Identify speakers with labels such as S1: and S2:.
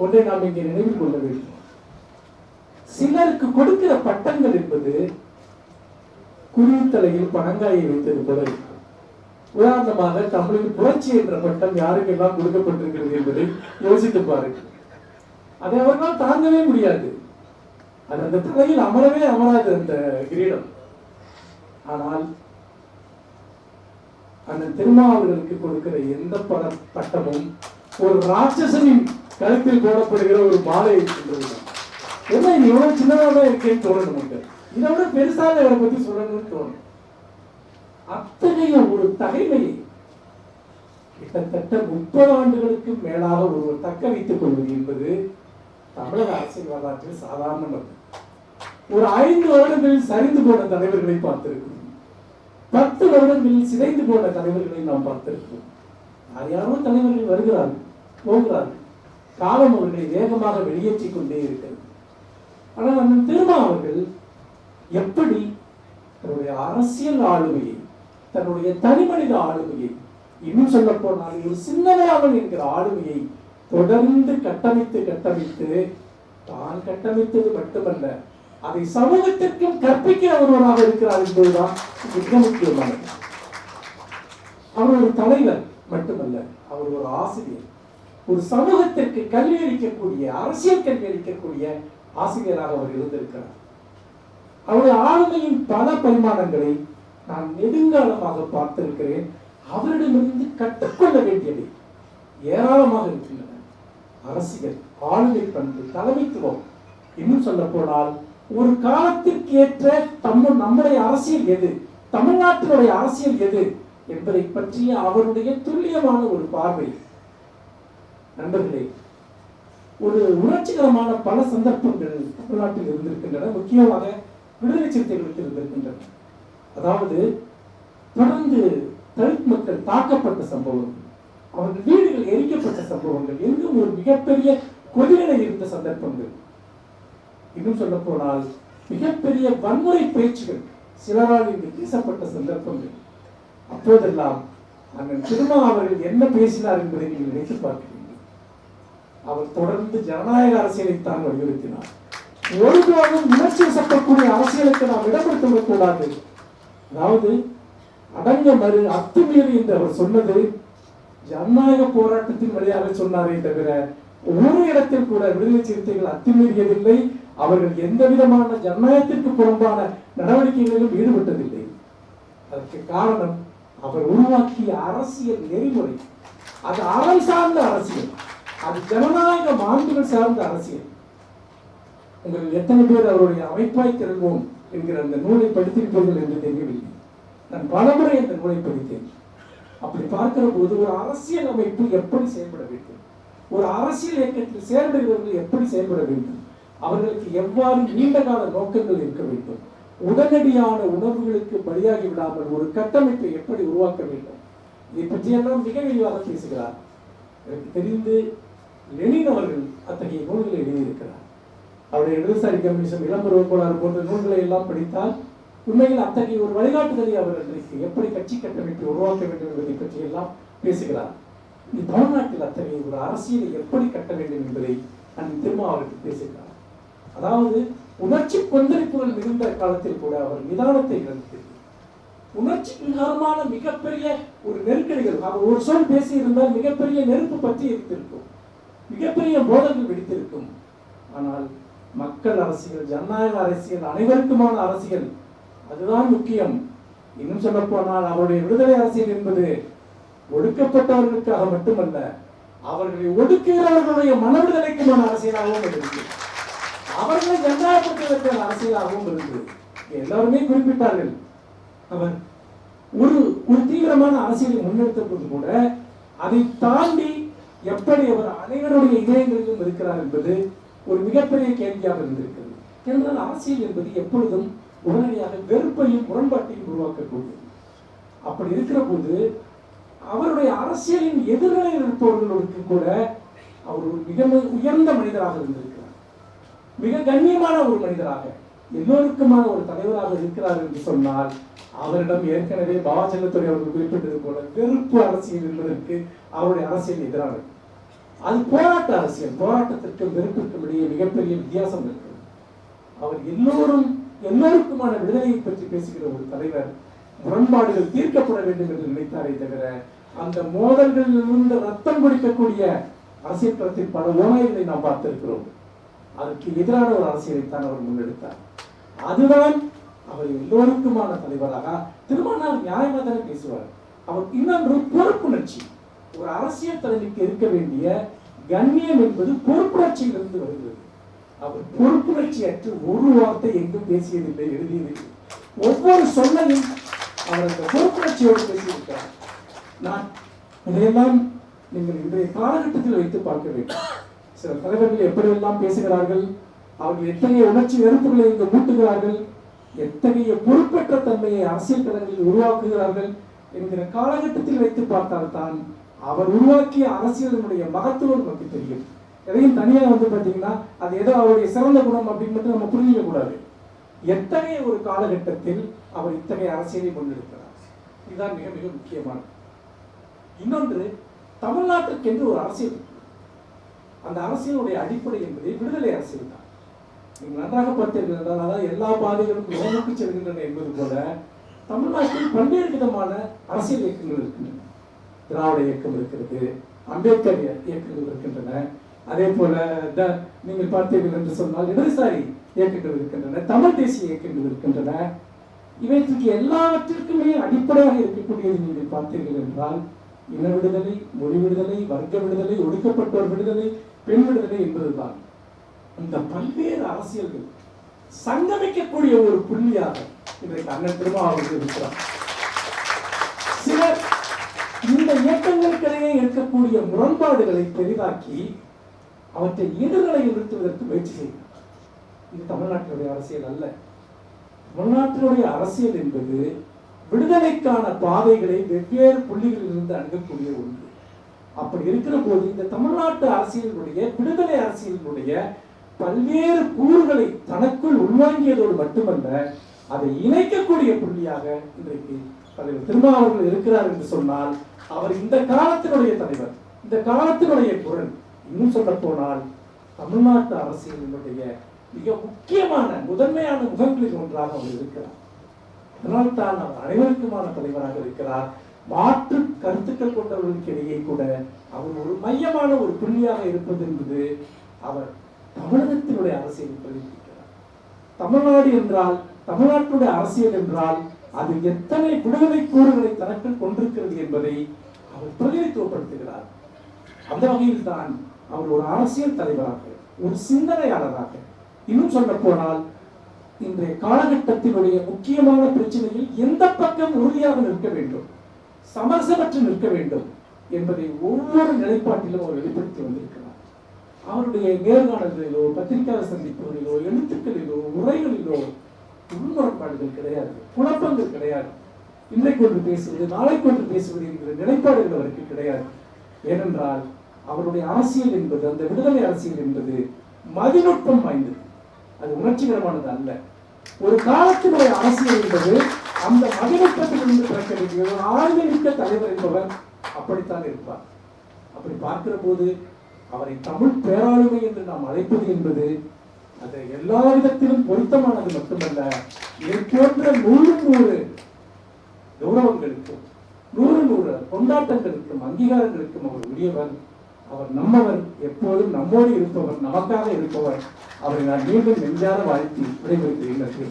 S1: ஒன்றை நாம் இங்கே நினைவில் கொள்ள வேண்டும். சிலருக்கு கொடுக்கிற பட்டங்கள் என்பது குருத்தலையில் பணங்காயை வைத்தது போல உதாரணமாக தமிழில் புரட்சி என்ற பட்டம் யாருக்கெல்லாம் கொடுக்கப்பட்டிருக்கிறது என்பதை யோசித்து பாருங்கள். அதை அவர்களால் தாங்கவே முடியாது. அது அந்த தலையில் அமரவே அமராது அந்த கிரீடம். ஆனால் அந்த திருமாவர்களுக்கு கொடுக்கிற எந்த பட பட்டமும் ஒரு ராட்சசனின் கழுத்தில் போடப்படுகிற ஒரு மாலை ஏன்னா என்ன இது எவ்வளவு சின்னதாக தான் இருக்கேன்னு தோணும் நமக்கு. இதை விட பெருசாக இவரை பத்தி சொல்லணும்னு தோணும் அத்தகைய ஒரு தகைமையை கிட்டத்தட்ட முப்பது ஆண்டுகளுக்கு மேலாக ஒருவர் தக்க வைத்துக் கொள்வது என்பது தமிழக அரசியல் வரலாற்றில் சாதாரணம் ஒரு ஐந்து வருடங்களில் சரிந்து போன தலைவர்களை பார்த்திருக்கிறோம். பத்து வருடங்களில் சிதைந்து போன தலைவர்களை நாம் பார்த்திருக்கிறோம். யார் யாரோ தலைவர்கள் வருகிறார்கள் போகிறார்கள். காலம் அவர்களை வேகமாக வெளியேற்றிக் கொண்டே இருக்கிறது. ஆனால் அண்ணன் திருமா அவர்கள் எப்படி தன்னுடைய அரசியல் ஆளுமையை தன்னுடைய தனிமனித ஆளுமையை இன்னும் சொல்ல போனால் ஒரு சிந்தனையாளன் என்கிற ஆளுமையை தொடர்ந்து கட்டமைத்து கட்டமைத்து தான் கட்டமைத்தது மட்டுமல்ல அதை சமூகத்திற்கும் கற்பிக்கிற ஒருவராக இருக்கிறார் என்பதுதான் மிக முக்கியமானது. அவர் ஒரு தலைவர் மட்டுமல்ல அவர் ஒரு ஆசிரியர். ஒரு சமூகத்திற்கு கல்வி அளிக்கக்கூடிய அரசியல் கல்வி அளிக்கக்கூடிய ஆசிரியராக அவர் இருந்திருக்கிறார். அவருடைய ஆளுமையின் பல பரிமாணங்களை நான் நெடுங்காலமாக பார்த்திருக்கிறேன். அவரிடமிருந்து கற்றுக்கொள்ள வேண்டியவை ஏராளமாக இருக்கின்றன. அரசியல் ஆளுமை பண்பு தலைமைத்துவம். இன்னும் சொல்ல போனால் ஒரு காலத்திற்கு ஏற்ற தம்ம நம்முடைய அரசியல் எது? தமிழ்நாட்டினுடைய அரசியல் எது? என்பதை பற்றிய அவருடைய துல்லியமான ஒரு பார்வை. நண்பர்களே ஒரு உணர்ச்சிகரமான பல சந்தர்ப்பங்கள் தமிழ்நாட்டில் இருந்திருக்கின்றன முக்கியமாக விடுதலை சிறுத்தைகளுக்கு இருந்திருக்கின்றன. அதாவது தொடர்ந்து தலித் மக்கள் தாக்கப்பட்ட சம்பவங்கள் அவர்கள் வீடுகள் எரிக்கப்பட்ட சம்பவங்கள் எங்கும் ஒரு மிகப்பெரிய கொதிநிலை இருந்த சந்தர்ப்பங்கள். இன்னும் சொல்ல போனால் மிகப்பெரிய வன்முறை பேச்சுகள் சிலரால் இங்கு பேசப்பட்ட சந்தர்ப்பங்கள். அப்போதெல்லாம் அண்ணன் திருமா அவர்கள் என்ன பேசினார் என்பதை நீங்கள் நினைத்து பார்க்கிறீர்கள் அவர் தொடர்ந்து ஜனநாயக அரசியலைத்தான் வலியுறுத்தினார். ஒருபோதும் உணர்ச்சி சட்டக்கூடிய அரசியலுக்கு நாம் இடம்பெடுத்து கூடாது. அதாவது அடங்க மறு அத்துமீறி என்று அவர் சொன்னது ஜனநாயக போராட்டத்தின் வழியாக சொன்னாரே தவிர ஒரு இடத்தில் கூட விடுதலை சிறுத்தைகள் அத்துமீறியதில்லை. அவர்கள் எந்த விதமான ஜனநாயகத்திற்கு புறம்பான நடவடிக்கைகளிலும் ஈடுபட்டதில்லை. அதற்கு காரணம் அவர் உருவாக்கிய அரசியல் நெறிமுறை. அது அறம் சார்ந்த அரசியல். அது ஜனநாயக மாண்புகள் சார்ந்த அரசியல். உங்கள் எத்தனை பேர் அவருடைய அமைப்பாய் திரள்வோம் என்கிற அந்த நூலை படித்திருப்பீர்கள் என்று தெரியவில்லை. நான் பலமுறை அந்த நூலை படித்தேன். அப்படி பார்க்கிற போது ஒரு அரசியல் அமைப்பு எப்படி செயல்பட வேண்டும்? ஒரு அரசியல் இயக்கத்தில் செயல்படுகிறவர்கள் எப்படி செயல்பட வேண்டும்? அவர்களுக்கு எவ்வாறு நீண்ட கால நோக்கங்கள் இருக்க வேண்டும்? உடனடியான உணர்வுகளுக்கு பலியாகி விடாமல் ஒரு கட்டமைப்பை எப்படி உருவாக்க வேண்டும்? இதை பற்றியெல்லாம் மிக விரிவாக பேசுகிறார். எனக்கு தெரிந்து லெனின் அவர்கள் அத்தகைய நூல்களை எழுதியிருக்கிறார். அவருடைய இடதுசாரி கம்யூனிசம் இளம்பருவ கோளாறு போன்ற நூல்களை எல்லாம் படித்தால் உண்மையில் அத்தகைய ஒரு வழிகாட்டுதலை அவர் இன்றைக்கு எப்படி கட்சி கட்டமைப்பை உருவாக்க வேண்டும் என்பதை பற்றி எல்லாம் பேசுகிறார். இந்த தமிழ்நாட்டில் அத்தகைய ஒரு அரசியலை எப்படி கட்ட வேண்டும் என்பதை நான் திரும்ப அவருக்கு பேசுகிறார். அதாவது உணர்ச்சி கொந்தளிப்புகள் மிகுந்த காலத்தில் கூட அவர் நிதானத்தை இழந்து உணர்ச்சி விகாரமான மிகப்பெரிய ஒரு நெருக்கடிகள் அவர் ஒரு சொல் பேசியிருந்தால் மிகப்பெரிய நெருப்பு பற்றி இருந்திருக்கும். மிகப்பெரிய போதங்கள் வெடித்திருக்கும். ஆனால் மக்கள் அரசியல் ஜனநாயக அரசியல் அனைவருக்குமான அரசியல் அதுதான் முக்கியம். இன்னும் சொல்ல போனால் அவருடைய விடுதலை அரசியல் என்பது ஒடுக்கப்பட்டவர்களுக்காக மட்டுமல்ல அவர்களை ஒடுக்குகிறவர்களுடைய மன விடுதலைக்குமான அரசியலாகவும் இருந்தது. அவர்களை ஜனநாயகப்படுத்துவதற்கான அரசியலாகவும் இருந்தது. எல்லாருமே குறிப்பிட்டார்கள். அவர் ஒரு ஒரு தீவிரமான அரசியலை முன்னெடுத்த போது கூட அதை தாண்டி எப்படி அவர் அனைவருடைய இதயங்களிலும் இருக்கிறார் என்பது ஒரு மிகப்பெரிய கேள்வியாக இருந்திருக்கிறது. ஏனென்றால் அரசியல் என்பது எப்பொழுதும் உடனடியாக வெறுப்பையும் முரண்பாட்டையும் உருவாக்கக்கூடியது. அப்படி இருக்கிற போது அவருடைய அரசியலின் எதிர்நிலையில் இருப்பவர்களுக்கு கூட அவர் ஒரு மிக உயர்ந்த மனிதராக இருந்திருக்கிறார். மிக கண்ணியமான ஒரு மனிதராக எல்லோருக்குமான ஒரு தலைவராக இருக்கிறார் என்று சொன்னால் அவரிடம் ஏற்கனவே பாபாச்சந்திரத்துறை அவர்கள் குறிப்பிட்டது போல வெறுப்பு அரசியல் என்பதற்கு அவருடைய அரசியல் எதிரானது. அது போராட்ட அரசியல். போராட்டத்திற்கும் வெறுப்பிற்கும் இடையே மிகப்பெரிய வித்தியாசம் இருக்கிறது அவர் எல்லோரும் எல்லோருக்குமான விடுதலையை பற்றி பேசுகிற ஒரு தலைவர் முரண்பாடுகள் தீர்க்கப்பட வேண்டும் என்று நினைத்தாரே தவிர அந்த மோதல்களிலிருந்து ரத்தம் குடிக்கக்கூடிய அரசியல் களத்தில் பல ஓமைகளை நாம் பார்த்திருக்கிறோம். அதற்கு எதிரான ஒரு அரசியலைத்தான் அவர் முன்னெடுத்தார். அதுதான் அவர் எல்லோருக்குமான தலைவராக திருமணம் நியாயமாக தானே பேசுவார். அவர் இன்னொன்று பொறுப்புணர்ச்சி. ஒரு அரசியல் தலைமைக்கு இருக்க வேண்டிய கண்ணியம் என்பது பொறுப்புணர்ச்சியிலிருந்து வருகிறது. அவர் பொறுப்புணர்ச்சி அற்று ஒரு வார்த்தை எங்கும் பேசியதில்லை எழுதியதில்லை. ஒவ்வொரு சொல்லையும் அவர் அந்த பொறுப்புணர்ச்சியோடு பேசியிருக்கிறார். நான் இதையெல்லாம் நீங்கள் இன்றைய காலகட்டத்தில் வைத்து பார்க்க வேண்டும். சில தலைவர்கள் எப்படியெல்லாம் பேசுகிறார்கள்? அவர்கள் எத்தகைய உணர்ச்சி வெறுப்புகளை இங்கு மூட்டுகிறார்கள்? எத்தகைய பொறுப்பற்ற தன்மையை அரசியல் களங்களில் உருவாக்குகிறார்கள் என்கிற காலகட்டத்தில் வைத்து பார்த்தால்தான் அவர் உருவாக்கிய அரசியலினுடைய மகத்துவம் நமக்கு தெரியும். எதையும் தனியாக வந்து பார்த்தீங்கன்னா அது ஏதோ அவருடைய சிறந்த குணம் அப்படின்னு மட்டும் நம்ம புரிஞ்சிக்கக்கூடாது. எத்தகைய ஒரு காலகட்டத்தில் அவர் இத்தகைய அரசியலை கொண்டிருக்கிறார் இதுதான் மிக மிக முக்கியமானது. இன்னொன்று தமிழ்நாட்டுக்கென்று ஒரு அரசியல் அந்த அரசியலுடைய அடிப்படை என்பது விடுதலை அரசியல். நன்றாக பார்த்தீர்கள் என்றால் அதாவது எல்லா பாதைகளும் ரோமுக்கு செல்கின்றன என்பது போல தமிழ்நாட்டில் பல்வேறு விதமான அரசியல் இயக்கங்கள் இருக்கின்றன. திராவிட இயக்கம் இருக்கிறது அம்பேத்கர் இயக்கங்கள் இருக்கின்றன. அதே போல த நீங்கள் பார்த்தீர்கள் என்று சொன்னால் இடதுசாரி இயக்கங்கள் இருக்கின்றன தமிழ் தேசிய இயக்கங்கள் இருக்கின்றன. இவற்றுக்கு எல்லாவற்றிற்குமே அடிப்படையாக இருக்கக்கூடியது நீங்கள் பார்த்தீர்கள் என்றால் இன விடுதலை மொழி விடுதலை வர்க்க விடுதலை ஒடுக்கப்பட்டோர் விடுதலை பெண் விடுதலை என்பதுதான். இந்த பல்வேறு அரசியல்கள் சங்கமிக்கக்கூடிய ஒரு புள்ளியாக இன்றைக்கு அண்ணன் திருமாவளவன் இருக்கிறார். சிலர் இந்த இயக்கங்களுக்கிடையே இருக்கக்கூடிய முரண்பாடுகளை பெரிதாக்கி அவற்றை எதிர்நிலையில் நிறுத்துவதற்கு முயற்சி செய்கிறார் இது தமிழ்நாட்டினுடைய அரசியல் அல்ல. தமிழ்நாட்டினுடைய அரசியல் என்பது விடுதலைக்கான பாதைகளை வெவ்வேறு புள்ளிகளிலிருந்து அணுகக்கூடிய ஒன்று. அப்படி இருக்கிற போது இந்த தமிழ்நாட்டு அரசியலினுடைய விடுதலை அரசியலினுடைய பல்வேறு கூறுகளை தனக்குள் உள்வாங்கியதோடு மட்டுமல்ல அதை இணைக்கக்கூடிய புள்ளியாக இன்றைக்கு தலைவர் திருமாவர்கள் இருக்கிறார் என்று சொன்னால் அவர் இந்த காலத்தினுடைய தலைவர் இந்த காலத்தினுடைய குரல் இன்னும் சொல்ல போனால் தமிழ்நாட்டு அரசியலினுடைய மிக முக்கியமான முதன்மையான முகங்களில் ஒன்றாக அவர் இருக்கிறார். அதனால் தான் அவர் அனைவருக்குமான தலைவராக இருக்கிறார். மாற்று கருத்துக்கள் கொண்டவர்களுக்கு இடையே கூட அவர் ஒரு மையமான ஒரு புள்ளியாக இருப்பது என்பது அவர் தமிழகத்தினுடைய அரசியலை பிரதிபலிக்கிறார் தமிழ்நாடு என்றால் தமிழ்நாட்டுடைய அரசியல் என்றால் அது எத்தனை விடுதலை கூறுகளை தனக்குள் கொண்டிருக்கிறது என்பதை அவர் பிரதிநிதித்துவப்படுத்துகிறார். அந்த வகையில் தான் அவர் ஒரு அரசியல் தலைவராக ஒரு சிந்தனையாளராக. இன்னும் சொல்ல போனால் இன்றைய காலகட்டத்தினுடைய முக்கியமான பிரச்சனையில் எந்த பக்கம் உறுதியாக நிற்க வேண்டும் சமரசமற்று நிற்க வேண்டும் என்பதை ஒவ்வொரு நிலைப்பாட்டிலும் அவர் வெளிப்படுத்தி வந்திருக்கிறார். அவருடைய நேர்காணல்களிலோ பத்திரிகையாளர் சந்திப்புகளிலோ எழுத்துக்களிலோ உரைகளிலோ உள்முரண்பாடுகள் கிடையாது குழப்பங்கள் கிடையாது. இன்றைக்கு ஒன்று பேசுவது நாளைக்கு ஒன்று பேசுவது என்கிற நிலைப்பாடுகள் அவருக்கு கிடையாது. ஏனென்றால் அவருடைய அரசியல் என்பது அந்த விடுதலை அரசியல் என்பது மதிநுட்பம் வாய்ந்தது. அது உணர்ச்சிகரமானது அல்ல. ஒரு காலத்தினுடைய அரசியல் என்பது அந்த மதிநுட்பத்திலிருந்து பிறக்க வேண்டிய ஒரு ஆழ்ந்த தலைவர் என்பவர் அப்படித்தான் இருப்பார். அப்படி பார்க்கிற போது அவரை தமிழ் பேராளுமை என்று நாம் அழைப்பது என்பது அது எல்லா விதத்திலும் பொருத்தமானது மட்டுமல்ல இதை போன்ற நூறு நூறு கௌரவங்களுக்கும் நூறு நூறு கொண்டாட்டங்களுக்கும் அங்கீகாரங்களுக்கும் அவர் உரியவர். அவர் நம்மவர் எப்போதும் நம்மோடு இருப்பவர் நமக்காக இருப்பவர். அவரை நான் மீண்டும் நெஞ்சார வாழ்த்தி விடைபெறுகிறேன் நன்றி.